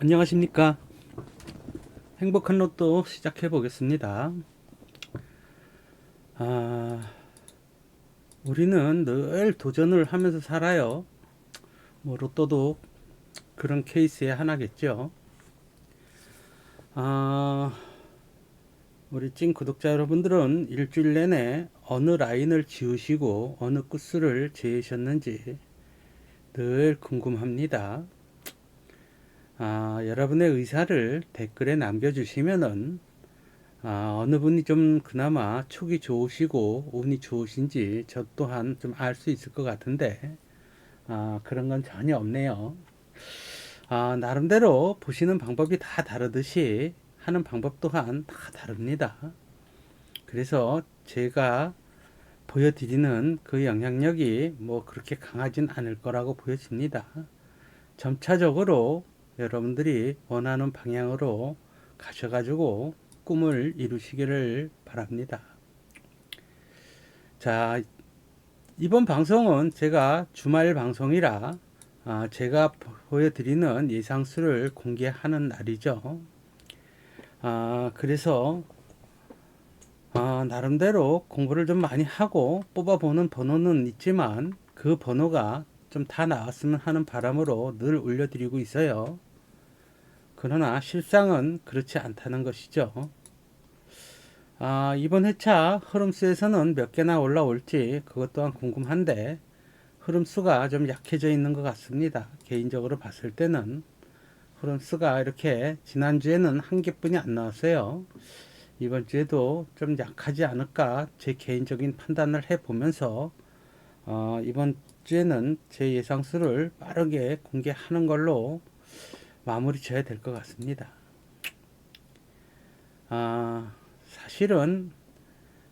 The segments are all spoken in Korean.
안녕하십니까? 행복한 로또 시작해 보겠습니다. 아 우리는 늘 도전을 하면서 살아요. 뭐 로또도 그런 케이스의 하나겠죠. 아 우리 찐 구독자 여러분들은 일주일 내내 어느 라인을 지우시고 어느 끝수를 재으셨는지 늘 궁금합니다. 아, 여러분의 의사를 댓글에 남겨주시면은 아, 어느 분이 좀 그나마 촉이 좋으시고 운이 좋으신지 저 또한 좀 알 수 있을 것 같은데 아, 그런 건 전혀 없네요. 아, 나름대로 보시는 방법이 다 다르듯이 하는 방법 또한 다 다릅니다. 그래서 제가 보여드리는 그 영향력이 뭐 그렇게 강하진 않을 거라고 보여집니다. 점차적으로 여러분들이 원하는 방향으로 가셔가지고 꿈을 이루시기를 바랍니다. 자, 이번 방송은 제가 주말 방송이라 아, 제가 보여드리는 예상수를 공개하는 날이죠. 아, 그래서 아, 나름대로 공부를 좀 많이 하고 뽑아보는 번호는 있지만 그 번호가 좀 다 나왔으면 하는 바람으로 늘 올려드리고 있어요. 그러나 실상은 그렇지 않다는 것이죠. 아, 이번 회차 흐름수에서는 몇 개나 올라올지 그것 또한 궁금한데 흐름수가 좀 약해져 있는 것 같습니다. 개인적으로 봤을 때는 흐름수가 이렇게 지난주에는 한 개뿐이 안 나왔어요. 이번 주에도 좀 약하지 않을까 제 개인적인 판단을 해보면서 어, 이번 주에는 제 예상수를 빠르게 공개하는 걸로 마무리 져야 될 것 같습니다. 아, 사실은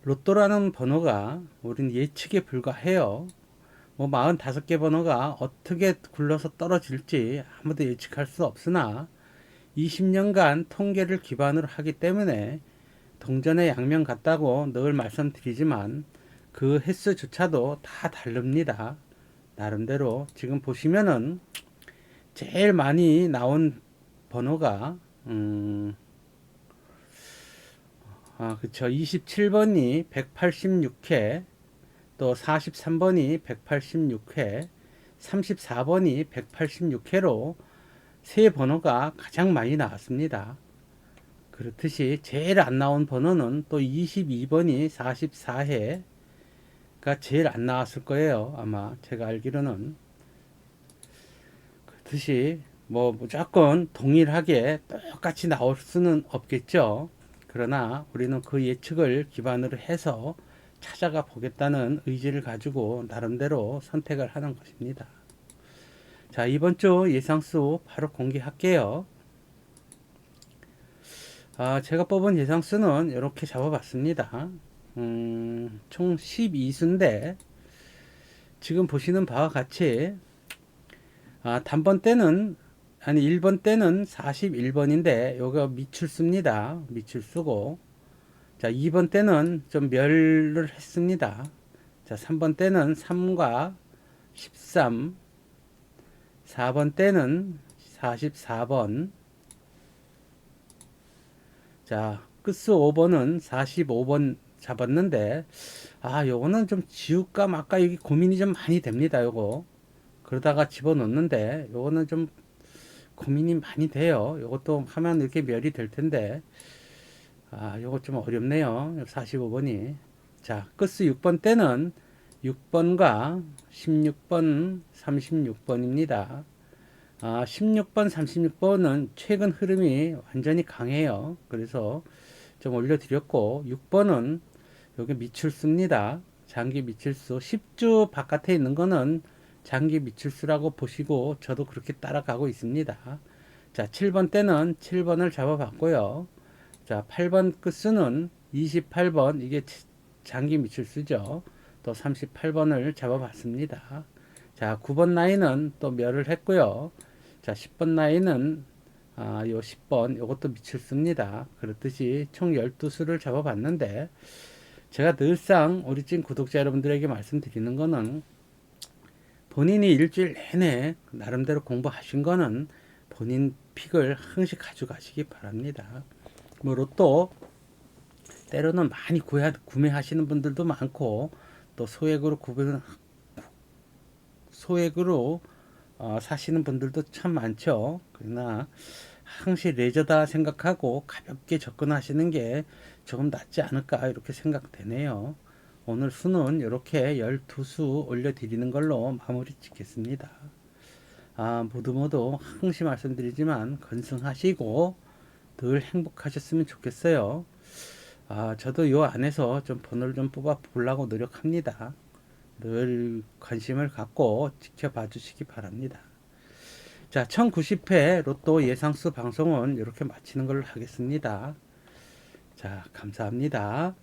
로또라는 번호가 우린 예측에 불과해요. 뭐 45개 번호가 어떻게 굴러서 떨어질지 아무도 예측할 수 없으나 20년간 통계를 기반으로 하기 때문에 동전의 양면 같다고 늘 말씀드리지만 그 횟수조차도 다 다릅니다. 나름대로 지금 보시면은 제일 많이 나온 번호가 음, 아 그쵸 27번이 186회 또 43번이 186회 34번이 186회로 세 번호가 가장 많이 나왔습니다. 그렇듯이 제일 안 나온 번호는 또 22번이 44회가 제일 안 나왔을 거예요. 아마 제가 알기로는. 그렇듯이 뭐 무조건 동일하게 똑같이 나올 수는 없겠죠. 그러나 우리는 그 예측을 기반으로 해서 찾아가 보겠다는 의지를 가지고 나름대로 선택을 하는 것입니다. 자, 이번 주 예상수 바로 공개할게요. 아, 제가 뽑은 예상수는 이렇게 잡아봤습니다. 음, 총 12수인데, 지금 보시는 바와 같이, 아, 단번 때는, 아니, 1번 때는 41번인데, 요거 미출수입니다. 미출수고. 자, 2번 때는 좀 멸을 했습니다. 자, 3번 때는 3과 13, 4번 때는 44번, 자, 끝수 5번은 45번 잡았는데, 아, 요거는 좀 지울까 말까 이게 고민이 좀 많이 됩니다, 요거. 그러다가 집어넣는데, 요거는 좀 고민이 많이 돼요. 요것도 하면 이렇게 멸이 될 텐데, 아, 요거 좀 어렵네요. 45번이. 자, 끝수 6번 때는 6번과 16번, 36번입니다. 아, 16번, 36번은 최근 흐름이 완전히 강해요. 그래서 좀 올려드렸고, 6번은 여기 미출수입니다. 장기 미출수. 10주 바깥에 있는 거는 장기 미출수라고 보시고, 저도 그렇게 따라가고 있습니다. 자, 7번 때는 7번을 잡아봤고요. 자, 8번 끝수는 28번, 이게 장기 미출수죠. 또 38번을 잡아봤습니다. 자, 9번 라인은 또 멸을 했고요. 자, 10번 라인은 아, 요 10번 요것도 미칠습니다. 그렇듯이 총 12수를 잡아봤는데 제가 늘상 우리 찐 구독자 여러분들에게 말씀드리는 거는 본인이 일주일 내내 나름대로 공부하신 거는 본인 픽을 항시 가져가시기 바랍니다. 뭐 로또 때로는 많이 구해, 구매하시는 분들도 많고 또 소액으로 구매 소액으로 어, 사시는 분들도 참 많죠. 그러나 항시 레저다 생각하고 가볍게 접근하시는 게 조금 낫지 않을까 이렇게 생각되네요. 오늘 수는 이렇게 12수 올려드리는 걸로 마무리 짓겠습니다. 아, 모두 모두 항시 말씀드리지만 건승하시고 늘 행복하셨으면 좋겠어요. 아, 저도 요 안에서 좀 번호를 좀 뽑아 보려고 노력합니다. 늘 관심을 갖고 지켜봐 주시기 바랍니다. 자, 1090회 로또 예상수 방송은 이렇게 마치는 걸로 하겠습니다. 자, 감사합니다.